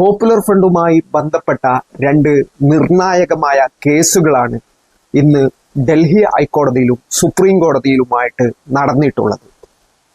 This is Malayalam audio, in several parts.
പോപ്പുലർ ഫ്രണ്ടുമായി ബന്ധപ്പെട്ട രണ്ട് നിർണായകമായ കേസുകളാണ് ഇന്ന് ഡൽഹി ഹൈക്കോടതിയിലും സുപ്രീം കോടതിയിലുമായിട്ട് നടന്നിട്ടുള്ളത്.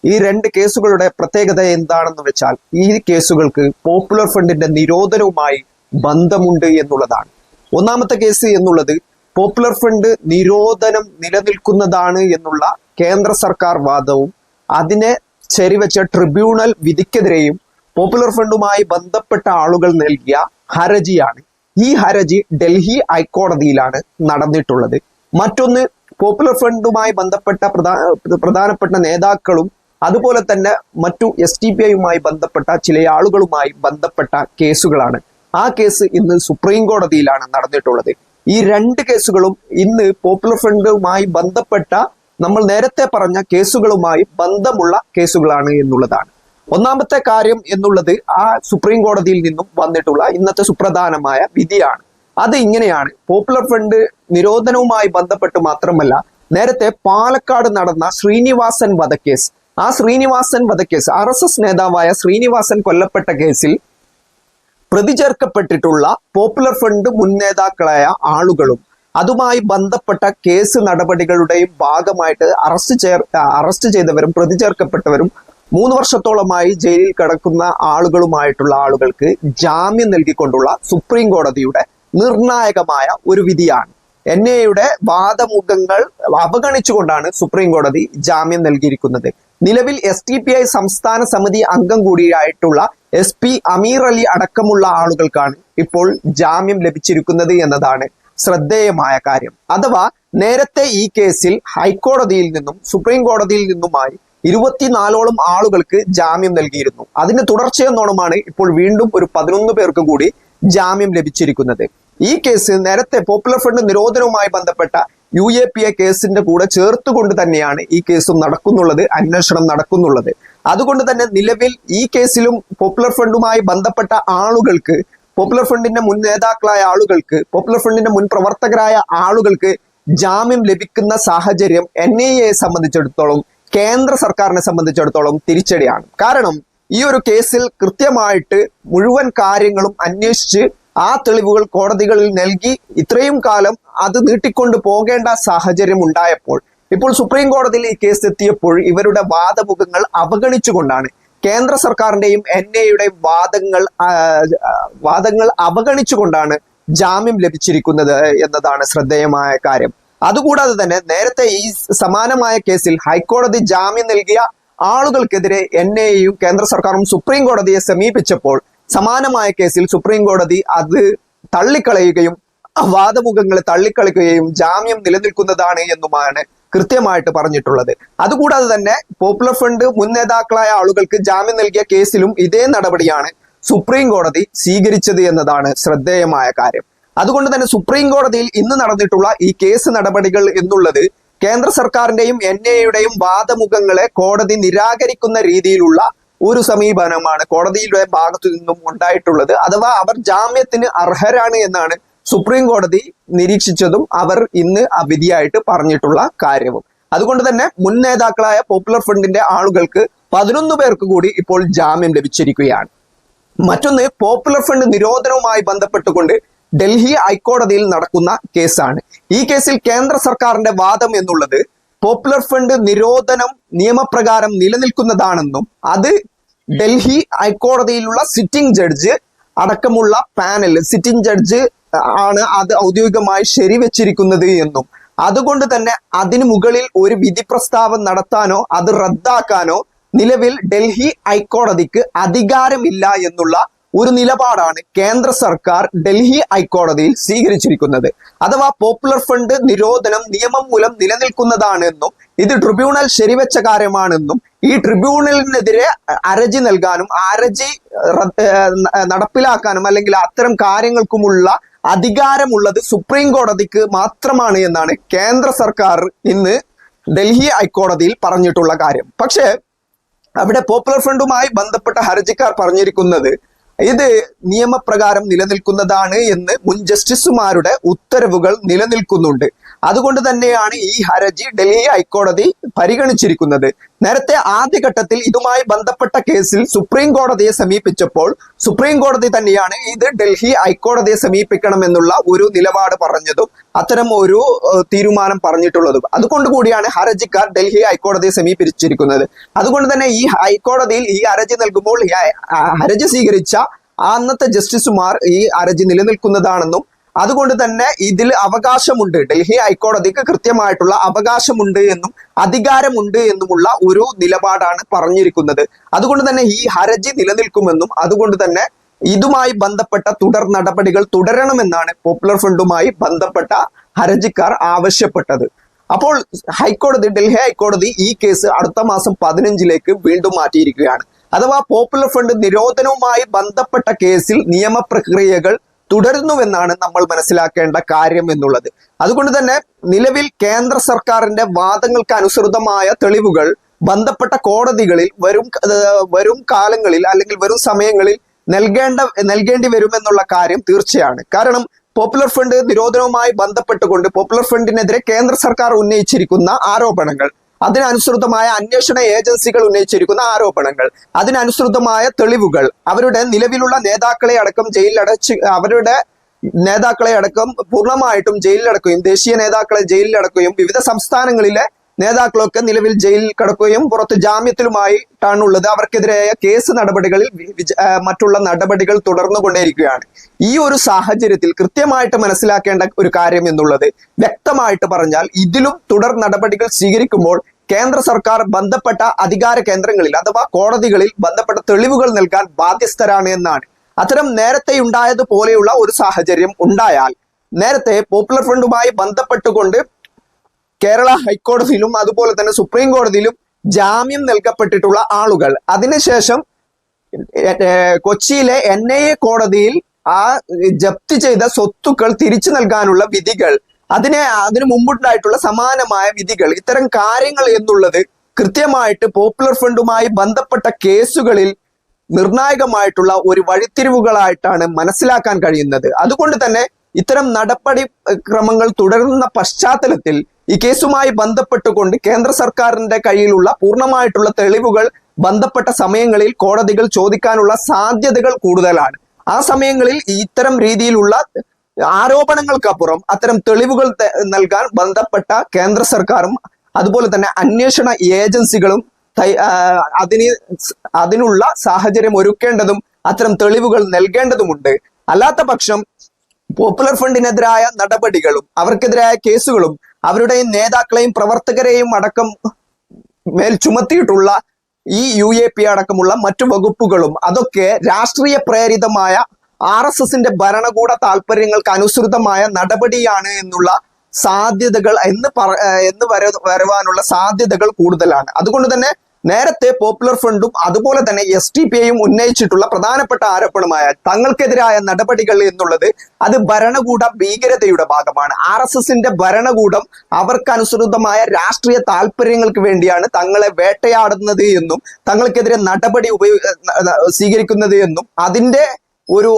ഈ രണ്ട് കേസുകളുടെ പ്രത്യേകത എന്താണെന്ന് വെച്ചാൽ ഈ കേസുകൾക്ക് പോപ്പുലർ ഫ്രണ്ടിന്റെ നിരോധനവുമായി ബന്ധമുണ്ട് എന്നുള്ളതാണ്. ഒന്നാമത്തെ കേസ് എന്നുള്ളത് പോപ്പുലർ ഫ്രണ്ട് നിരോധനം നിലനിൽക്കുന്നതാണ് എന്നുള്ള കേന്ദ്ര സർക്കാർ വാദവും അതിനെ ശരിവെച്ച ട്രിബ്യൂണൽ വിധിക്കെതിരെയും പോപ്പുലർ ഫ്രണ്ടുമായി ബന്ധപ്പെട്ട ആളുകൾ നൽകിയ ഹരജിയാണ്. ഈ ഹരജി ഡൽഹി ഹൈക്കോടതിയിലാണ് നടന്നിട്ടുള്ളത്. മറ്റൊന്ന് പോപ്പുലർ ഫ്രണ്ടുമായി ബന്ധപ്പെട്ട പ്രധാന പ്രധാനപ്പെട്ട നേതാക്കളും അതുപോലെ തന്നെ മറ്റു എസ് ടി പി ഐയുമായി ബന്ധപ്പെട്ട ചില ആളുകളുമായി ബന്ധപ്പെട്ട കേസുകളാണ്. ആ കേസ് ഇന്ന് സുപ്രീം കോടതിയിലാണ് നടന്നിട്ടുള്ളത്. ഈ രണ്ട് കേസുകളും ഇന്ന് പോപ്പുലർ ഫ്രണ്ടുമായി ബന്ധപ്പെട്ട നമ്മൾ നേരത്തെ പറഞ്ഞ കേസുകളുമായി ബന്ധമുള്ള കേസുകളാണ് എന്നുള്ളതാണ്. ഒന്നാമത്തെ കാര്യം എന്നുള്ളത് ആ സുപ്രീം കോടതിയിൽ നിന്നും വന്നിട്ടുള്ള ഇന്നത്തെ സുപ്രധാനമായ വിധിയാണ്. അത് ഇങ്ങനെയാണ്. പോപ്പുലർ ഫ്രണ്ട് നിരോധനവുമായി ബന്ധപ്പെട്ട് മാത്രമല്ല നേരത്തെ പാലക്കാട് നടന്ന ശ്രീനിവാസൻ വധക്കേസ് ആ ശ്രീനിവാസൻ വധക്കേസ് ആർ എസ് എസ് നേതാവായ ശ്രീനിവാസൻ കൊല്ലപ്പെട്ട കേസിൽ പ്രതി ചേർക്കപ്പെട്ടിട്ടുള്ള പോപ്പുലർ ഫ്രണ്ട് മുൻ നേതാക്കളായ ആളുകളും അതുമായി ബന്ധപ്പെട്ട കേസ് നടപടികളുടെയും ഭാഗമായിട്ട് അറസ്റ്റ് ചേർ അറസ്റ്റ് ചെയ്തവരും പ്രതി ചേർക്കപ്പെട്ടവരും മൂന്ന് വർഷത്തോളമായി ജയിലിൽ കിടക്കുന്ന ആളുകളുമായിട്ടുള്ള ആളുകൾക്ക് ജാമ്യം നൽകിക്കൊണ്ടുള്ള സുപ്രീം കോടതിയുടെ നിർണായകമായ ഒരു വിധിയാണ്. എൻ എയുടെ വാദമുഖങ്ങൾ അവഗണിച്ചുകൊണ്ടാണ് സുപ്രീം കോടതി ജാമ്യം നൽകിയിരിക്കുന്നത്. നിലവിൽ എസ് ടി പി ഐ സംസ്ഥാന സമിതി അംഗം കൂടിയായിട്ടുള്ള എസ് പി അമീർ അലി അടക്കമുള്ള ആളുകൾക്കാണ് ഇപ്പോൾ ജാമ്യം ലഭിച്ചിരിക്കുന്നത് എന്നതാണ് ശ്രദ്ധേയമായ കാര്യം. അഥവാ നേരത്തെ ഈ കേസിൽ ഹൈക്കോടതിയിൽ നിന്നും സുപ്രീം കോടതിയിൽ നിന്നുമായി ഇരുപത്തിനാലോളം ആളുകൾക്ക് ജാമ്യം നൽകിയിരുന്നു. അതിന് തുടർച്ചയെന്നോണമാണ് ഇപ്പോൾ വീണ്ടും ഒരു പതിനൊന്ന് പേർക്ക് കൂടി ജാമ്യം ലഭിച്ചിരിക്കുന്നത്. ഈ കേസ് നേരത്തെ പോപ്പുലർ ഫ്രണ്ട് നിരോധനവുമായി ബന്ധപ്പെട്ട യു എ പി എ കേസിന്റെ കൂടെ ചേർത്തുകൊണ്ട് തന്നെയാണ് ഈ കേസും നടക്കുന്നുള്ളത് അന്വേഷണം നടക്കുന്നുള്ളത്. അതുകൊണ്ട് തന്നെ നിലവിൽ ഈ കേസിലും പോപ്പുലർ ഫ്രണ്ടുമായി ബന്ധപ്പെട്ട ആളുകൾക്ക് പോപ്പുലർ ഫ്രണ്ടിന്റെ മുൻ നേതാക്കളായ ആളുകൾക്ക് പോപ്പുലർ ഫ്രണ്ടിന്റെ മുൻ പ്രവർത്തകരായ ആളുകൾക്ക് ജാമ്യം ലഭിക്കുന്ന സാഹചര്യം എൻ ഐ എയെ സംബന്ധിച്ചിടത്തോളം കേന്ദ്ര സർക്കാരിനെ സംബന്ധിച്ചിടത്തോളം തിരിച്ചടിയാണ്. കാരണം ഈ ഒരു കേസിൽ കൃത്യമായിട്ട് മുഴുവൻ കാര്യങ്ങളും അന്വേഷിച്ച് ആ തെളിവുകൾ കോടതികളിൽ നൽകി ഇത്രയും കാലം അത് നീട്ടിക്കൊണ്ട് പോകേണ്ട സാഹചര്യം ഉണ്ടായപ്പോൾ ഇപ്പോൾ സുപ്രീം കോടതിയിൽ ഈ കേസ് എത്തിയപ്പോൾ ഇവരുടെ വാദമുഖങ്ങൾ അവഗണിച്ചുകൊണ്ടാണ്. കേന്ദ്ര സർക്കാരിന്റെയും എൻ എയുടെയും വാദങ്ങൾ വാദങ്ങൾ അവഗണിച്ചുകൊണ്ടാണ് ജാമ്യം ലഭിച്ചിരിക്കുന്നത് എന്നതാണ് ശ്രദ്ധേയമായ കാര്യം. അതുകൂടാതെ തന്നെ നേരത്തെ ഈ സമാനമായ കേസിൽ ഹൈക്കോടതി ജാമ്യം നൽകിയ ആളുകൾക്കെതിരെ എൻ ഐയും കേന്ദ്ര സർക്കാരും സുപ്രീം കോടതിയെ സമീപിച്ചപ്പോൾ സമാനമായ കേസിൽ സുപ്രീം കോടതി അത് തള്ളിക്കളയുകയും വാദമുഖങ്ങളെ തള്ളിക്കളിക്കുകയും ജാമ്യം നിലനിൽക്കുന്നതാണ് എന്നുമാണ് കൃത്യമായിട്ട് പറഞ്ഞിട്ടുള്ളത്. അതുകൂടാതെ തന്നെ പോപ്പുലർ ഫ്രണ്ട് മുൻ നേതാക്കളായ ആളുകൾക്ക് ജാമ്യം നൽകിയ കേസിലും ഇതേ നടപടിയാണ് സുപ്രീം കോടതി സ്വീകരിച്ചത് എന്നതാണ് ശ്രദ്ധേയമായ കാര്യം. അതുകൊണ്ട് തന്നെ സുപ്രീം കോടതിയിൽ ഇന്ന് നടന്നിട്ടുള്ള ഈ കേസ് നടപടികൾ എന്നുള്ളത് കേന്ദ്ര സർക്കാരിന്റെയും എൻ എയുടെയും വാദമുഖങ്ങളെ കോടതി നിരാകരിക്കുന്ന രീതിയിലുള്ള ഒരു സമീപനമാണ് കോടതിയുടെ ഭാഗത്തു നിന്നും ഉണ്ടായിട്ടുള്ളത്. അഥവാ അവർ ജാമ്യത്തിന് അർഹരാണ് എന്നാണ് സുപ്രീം കോടതി നിരീക്ഷിച്ചതും അവർ ഇന്ന് വിധിയായിട്ട് പറഞ്ഞിട്ടുള്ള കാര്യവും. അതുകൊണ്ട് തന്നെ മുൻ നേതാക്കളായ പോപ്പുലർ ഫ്രണ്ടിന്റെ ആളുകൾക്ക് പതിനൊന്ന് പേർക്ക് കൂടി ഇപ്പോൾ ജാമ്യം ലഭിച്ചിരിക്കുകയാണ്. മറ്റൊന്ന് പോപ്പുലർ ഫ്രണ്ട് നിരോധനവുമായി ബന്ധപ്പെട്ടുകൊണ്ട് ഡൽഹി ഹൈക്കോടതിയിൽ നടക്കുന്ന കേസാണ്. ഈ കേസിൽ കേന്ദ്ര സർക്കാരിന്റെ വാദം എന്നുള്ളത് പോപ്പുലർ ഫ്രണ്ട് നിരോധനം നിയമപ്രകാരം നിലനിൽക്കുന്നതാണെന്നും അത് ഡൽഹി ഹൈക്കോടതിയിലുള്ള സിറ്റിംഗ് ജഡ്ജ് അടക്കമുള്ള പാനൽ സിറ്റിംഗ് ജഡ്ജ് ആണ് അത് ഔദ്യോഗികമായി ശരിവെച്ചിരിക്കുന്നത് എന്നും. അതുകൊണ്ട് തന്നെ അതിനു മുകളിൽ ഒരു വിധി പ്രസ്താവം നടത്താനോ അത് റദ്ദാക്കാനോ നിലവിൽ ഡൽഹി ഹൈക്കോടതിക്ക് അധികാരമില്ല എന്നുള്ള ഒരു നിലപാടാണ് കേന്ദ്ര സർക്കാർ ഡൽഹി ഹൈക്കോടതിയിൽ സ്വീകരിച്ചിരിക്കുന്നത്. അഥവാ പോപ്പുലർ ഫണ്ട് നിരോധനം നിയമം മൂലം നിലനിൽക്കുന്നതാണെന്നും ഇത് ട്രിബ്യൂണൽ ശരിവെച്ച കാര്യമാണെന്നും ഈ ട്രിബ്യൂണലിനെതിരെ അരജി നൽകാനും അരജി നടപ്പിലാക്കാനും അല്ലെങ്കിൽ അത്തരം കാര്യങ്ങൾക്കുമുള്ള അധികാരമുള്ളത് സുപ്രീം കോടതിക്ക് മാത്രമാണ് എന്നാണ് കേന്ദ്ര സർക്കാർ ഇന്ന് ഡൽഹി ഹൈക്കോടതിയിൽ പറഞ്ഞിട്ടുള്ള കാര്യം. പക്ഷേ അവിടെ പോപ്പുലർ ഫ്രണ്ടുമായി ബന്ധപ്പെട്ട ഹർജിക്കാർ പറഞ്ഞിരിക്കുന്നത് ഇത് നിയമപ്രകാരം നിലനിൽക്കുന്നതാണ് എന്ന് മുൻ ജസ്റ്റിസുമാരുടെ ഉത്തരവുകൾ നിലനിൽക്കുന്നുണ്ട്. അതുകൊണ്ട് തന്നെയാണ് ഈ ഹർജി ഡൽഹി ഹൈക്കോടതി പരിഗണിച്ചിരിക്കുന്നത്. നേരത്തെ ആദ്യഘട്ടത്തിൽ ഇതുമായി ബന്ധപ്പെട്ട കേസിൽ സുപ്രീം കോടതിയെ സമീപിച്ചപ്പോൾ സുപ്രീം കോടതി തന്നെയാണ് ഇത് ഡൽഹി ഹൈക്കോടതിയെ സമീപിക്കണമെന്നുള്ള ഒരു നിലപാട് പറഞ്ഞതും അത്തരം ഒരു തീരുമാനം പറഞ്ഞിട്ടുള്ളതും. അതുകൊണ്ട് കൂടിയാണ് ഹർജിക്കാർ ഡൽഹി ഹൈക്കോടതിയെ സമീപിച്ചിരിക്കുന്നത്. അതുകൊണ്ട് തന്നെ ഈ ഹൈക്കോടതിയിൽ ഈ ഹർജി നൽകുമ്പോൾ ഹർജി സ്വീകരിച്ച അന്നത്തെ ജസ്റ്റിസുമാർ ഈ ഹർജി നിലനിൽക്കുന്നതാണെന്നും അതുകൊണ്ട് തന്നെ ഇതിൽ അവകാശമുണ്ട്. ഡൽഹി ഹൈക്കോടതിക്ക് കൃത്യമായിട്ടുള്ള അവകാശമുണ്ട് എന്നും അധികാരമുണ്ട് എന്നുമുള്ള ഒരു നിലപാടാണ് പറഞ്ഞിരിക്കുന്നത്. അതുകൊണ്ട് തന്നെ ഈ ഹർജി നിലനിൽക്കുമെന്നും അതുകൊണ്ട് തന്നെ ഇതുമായി ബന്ധപ്പെട്ട തുടർ നടപടികൾ തുടരണമെന്നാണ് പോപ്പുലർ ഫ്രണ്ടുമായി ബന്ധപ്പെട്ട ഹർജിക്കാർ ആവശ്യപ്പെട്ടത്. അപ്പോൾ ഹൈക്കോടതി ഡൽഹി ഹൈക്കോടതി ഈ കേസ് അടുത്ത മാസം പതിനഞ്ചിലേക്ക് വീണ്ടും മാറ്റിയിരിക്കുകയാണ്. അഥവാ പോപ്പുലർ ഫ്രണ്ട് നിരോധനവുമായി ബന്ധപ്പെട്ട കേസിൽ നിയമപ്രക്രിയകൾ തുടരുന്നുവെന്നാണ് നമ്മൾ മനസ്സിലാക്കേണ്ട കാര്യം എന്നുള്ളത്. അതുകൊണ്ട് തന്നെ നിലവിൽ കേന്ദ്ര സർക്കാരിന്റെ വാദങ്ങൾക്ക് അനുസൃതമായ തെളിവുകൾ ബന്ധപ്പെട്ട കോടതികളിൽ വരും വരും കാലങ്ങളിൽ അല്ലെങ്കിൽ വരും സമയങ്ങളിൽ നൽകേണ്ട നൽകേണ്ടി വരുമെന്നുള്ള കാര്യം തീർച്ചയാണ്. കാരണം പോപ്പുലർ ഫ്രണ്ട് നിരോധനവുമായി ബന്ധപ്പെട്ടുകൊണ്ട് പോപ്പുലർ ഫ്രണ്ടിനെതിരെ കേന്ദ്ര സർക്കാർ ഉന്നയിച്ചിരിക്കുന്ന ആരോപണങ്ങൾ അതിനനുസൃതമായ അന്വേഷണ ഏജൻസികൾ ഉന്നയിച്ചിരിക്കുന്ന ആരോപണങ്ങൾ അതിനനുസൃതമായ തെളിവുകൾ അവരുടെ നിലവിലുള്ള നേതാക്കളെ അടക്കം ജയിലിലടച്ച് അവരുടെ നേതാക്കളെ അടക്കം പൂർണമായിട്ടും ജയിലിലടക്കുകയും ദേശീയ നേതാക്കളെ ജയിലിലടക്കുകയും വിവിധ സംസ്ഥാനങ്ങളിലെ നേതാക്കളൊക്കെ നിലവിൽ ജയിലിൽ കിടക്കുകയും പുറത്ത് ജാമ്യത്തിലുമായിട്ടാണ് ഉള്ളത്. അവർക്കെതിരായ കേസ് നടപടികളിൽ മറ്റുള്ള നടപടികൾ തുടർന്നുകൊണ്ടേയിരിക്കുകയാണ്. ഈ ഒരു സാഹചര്യത്തിൽ കൃത്യമായിട്ട് മനസ്സിലാക്കേണ്ട ഒരു കാര്യം എന്നുള്ളത് വ്യക്തമായിട്ട് പറഞ്ഞാൽ ഇതിലും തുടർ നടപടികൾ സ്വീകരിക്കുമ്പോൾ കേന്ദ്ര സർക്കാർ ബന്ധപ്പെട്ട അധികാര കേന്ദ്രങ്ങളിൽ അഥവാ കോടതികളിൽ ബന്ധപ്പെട്ട തെളിവുകൾ നൽകാൻ ബാധ്യസ്ഥരാണ് എന്നാണ്. അത്തരം നേരത്തെ ഉണ്ടായതുപോലെയുള്ള ഒരു സാഹചര്യം ഉണ്ടായാൽ നേരത്തെ പോപ്പുലർ ഫ്രണ്ടുമായി ബന്ധപ്പെട്ടുകൊണ്ട് കേരള ഹൈക്കോടതിയിലും അതുപോലെ തന്നെ സുപ്രീം കോടതിയിലും ജാമ്യം നൽകപ്പെട്ടിട്ടുള്ള ആളുകൾ. അതിനുശേഷം കൊച്ചിയിലെ എൻ ഐ എ കോടതിയിൽ ആ ജപ്തി ചെയ്ത സ്വത്തുക്കൾ തിരിച്ചു നൽകാനുള്ള വിധികൾ അതിനെ അതിനു മുമ്പുണ്ടായിട്ടുള്ള സമാനമായ വിധികൾ ഇത്തരം കാര്യങ്ങൾ എന്നുള്ളത് കൃത്യമായിട്ട് പോപ്പുലർ ഫ്രണ്ടുമായി ബന്ധപ്പെട്ട കേസുകളിൽ നിർണായകമായിട്ടുള്ള ഒരു വഴിത്തിരിവുകളായിട്ടാണ് മനസ്സിലാക്കാൻ കഴിയുന്നത്. അതുകൊണ്ട് തന്നെ ഇത്തരം നടപടി ക്രമങ്ങൾ തുടരുന്ന പശ്ചാത്തലത്തിൽ ഈ കേസുമായി ബന്ധപ്പെട്ടുകൊണ്ട് കേന്ദ്ര സർക്കാരിന്റെ കയ്യിലുള്ള പൂർണമായിട്ടുള്ള തെളിവുകൾ ബന്ധപ്പെട്ട സമയങ്ങളിൽ കോടതികൾ ചോദിക്കാനുള്ള സാധ്യതകൾ കൂടുതലാണ്. ആ സമയങ്ങളിൽ ഇത്തരം രീതിയിലുള്ള ആരോപണങ്ങൾക്കപ്പുറം അത്തരം തെളിവുകൾ നൽകാൻ ബന്ധപ്പെട്ട കേന്ദ്ര സർക്കാരും അതുപോലെ തന്നെ അന്വേഷണ ഏജൻസികളും അതിന് അതിനുള്ള സാഹചര്യം ഒരുക്കേണ്ടതും അത്തരം തെളിവുകൾ നൽകേണ്ടതുമുണ്ട്. അല്ലാത്ത പക്ഷം പോപ്പുലർ ഫ്രണ്ടിനെതിരായ നടപടികളും അവർക്കെതിരായ കേസുകളും അവരുടെ നേതാക്കളെയും പ്രവർത്തകരെയും അടക്കം മേൽ ചുമത്തിയിട്ടുള്ള ഈ യു എ പി അടക്കമുള്ള മറ്റു വകുപ്പുകളും അതൊക്കെ രാഷ്ട്രീയ പ്രേരിതമായ ആർ എസ് എസിന്റെ ഭരണകൂട താല്പര്യങ്ങൾക്ക് അനുസൃതമായ നടപടിയാണ് എന്നുള്ള സാധ്യതകൾ എന്ന് പറ എന്ന് വര വരവാനുള്ള സാധ്യതകൾ കൂടുതലാണ്. അതുകൊണ്ട് തന്നെ നേരത്തെ പോപ്പുലർ ഫ്രണ്ടും അതുപോലെ തന്നെ എസ് ടി പി ഐയും ഉന്നയിച്ചിട്ടുള്ള പ്രധാനപ്പെട്ട ആരോപണമായ തങ്ങൾക്കെതിരായ നടപടികൾ എന്നുള്ളത് അത് ഭരണകൂട ഭീകരതയുടെ ഭാഗമാണ്. ആർ എസ് എസിന്റെ ഭരണകൂടം അവർക്ക് അനുസൃതമായ രാഷ്ട്രീയ താല്പര്യങ്ങൾക്ക് വേണ്ടിയാണ് തങ്ങളെ വേട്ടയാടുന്നത് എന്നും തങ്ങൾക്കെതിരെ നടപടി ഉപയോ സ്വീകരിക്കുന്നത് എന്നും അതിന്റെ ഒരു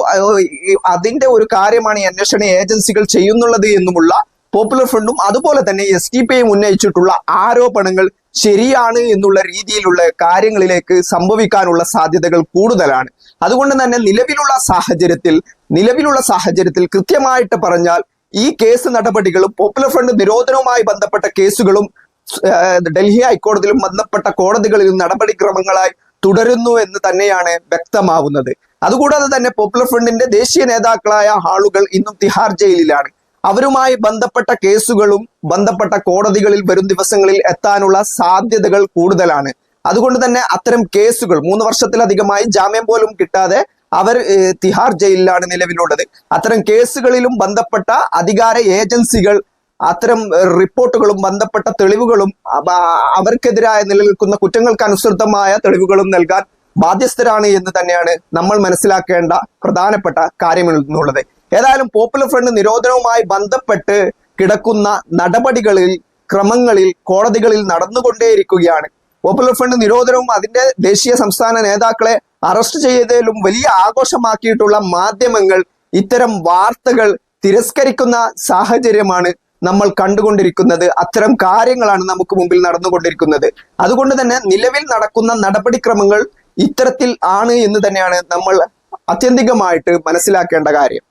അതിന്റെ ഒരു കാര്യമാണ് അന്വേഷണ ഏജൻസികൾ ചെയ്യുന്നുള്ളത് എന്നുമുള്ള പോപ്പുലർ ഫ്രണ്ടും അതുപോലെ തന്നെ എസ് ടി പി ഉന്നയിച്ചിട്ടുള്ള ആരോപണങ്ങൾ ശരിയാണ് എന്നുള്ള രീതിയിലുള്ള കാര്യങ്ങളിലേക്ക് സംഭവിക്കാനുള്ള സാധ്യതകൾ കൂടുതലാണ്. അതുകൊണ്ട് തന്നെ നിലവിലുള്ള സാഹചര്യത്തിൽ നിലവിലുള്ള സാഹചര്യത്തിൽ കൃത്യമായിട്ട് പറഞ്ഞാൽ ഈ കേസ് നടപടികളും പോപ്പുലർ ഫ്രണ്ട് നിരോധനവുമായി ബന്ധപ്പെട്ട കേസുകളും ഡൽഹി ഹൈക്കോടതിയിലും ബന്ധപ്പെട്ട കോടതികളിലും നടപടിക്രമങ്ങളായി തുടരുന്നു എന്ന് തന്നെയാണ് വ്യക്തമാവുന്നത്. അതുകൂടാതെ തന്നെ പോപ്പുലർ ഫ്രണ്ടിന്റെ ദേശീയ നേതാക്കളായ ആളുകൾ ഇന്നും തിഹാർ ജയിലിലാണ്. അവരുമായി ബന്ധപ്പെട്ട കേസുകളും ബന്ധപ്പെട്ട കോടതികളിൽ വരും ദിവസങ്ങളിൽ എത്താനുള്ള സാധ്യതകൾ കൂടുതലാണ്. അതുകൊണ്ട് തന്നെ അത്തരം കേസുകൾ മൂന്ന് വർഷത്തിലധികമായി ജാമ്യം പോലും കിട്ടാതെ അവർ തിഹാർ ജയിലിലാണ് നിലവിലുള്ളത്. അത്തരം കേസുകളിലും ബന്ധപ്പെട്ട അധികാര ഏജൻസികൾ അത്തരം റിപ്പോർട്ടുകളും ബന്ധപ്പെട്ട തെളിവുകളും അവർക്കെതിരായ നിലനിൽക്കുന്ന കുറ്റങ്ങൾക്ക് അനുസൃതമായ തെളിവുകളും നൽകാൻ ബാധ്യസ്ഥരാണ് എന്ന് തന്നെയാണ് നമ്മൾ മനസ്സിലാക്കേണ്ട പ്രധാനപ്പെട്ട കാര്യം എന്നുള്ളത് ഏതായാലും പോപ്പുലർ ഫ്രണ്ട് നിരോധനവുമായി ബന്ധപ്പെട്ട് കിടക്കുന്ന നടപടികളിൽ ക്രമങ്ങളിൽ കോടതികളിൽ നടന്നുകൊണ്ടേയിരിക്കുകയാണ്. പോപ്പുലർ ഫ്രണ്ട് നിരോധനവും അതിന്റെ ദേശീയ സംസ്ഥാന നേതാക്കളെ അറസ്റ്റ് ചെയ്തതിലും വലിയ ആഘോഷമാക്കിയിട്ടുള്ള മാധ്യമങ്ങൾ ഇത്തരം വാർത്തകൾ തിരസ്കരിക്കുന്ന സാഹചര്യമാണ് നമ്മൾ കണ്ടുകൊണ്ടിരിക്കുന്നത്. അത്തരം കാര്യങ്ങളാണ് നമുക്ക് മുമ്പിൽ നടന്നുകൊണ്ടിരിക്കുന്നത്. അതുകൊണ്ട് തന്നെ നിലവിൽ നടക്കുന്ന നടപടിക്രമങ്ങൾ ഇത്തരത്തിൽ ആണ് എന്ന് തന്നെയാണ് നമ്മൾ അത്യന്തികമായിട്ട് മനസ്സിലാക്കേണ്ട കാര്യം.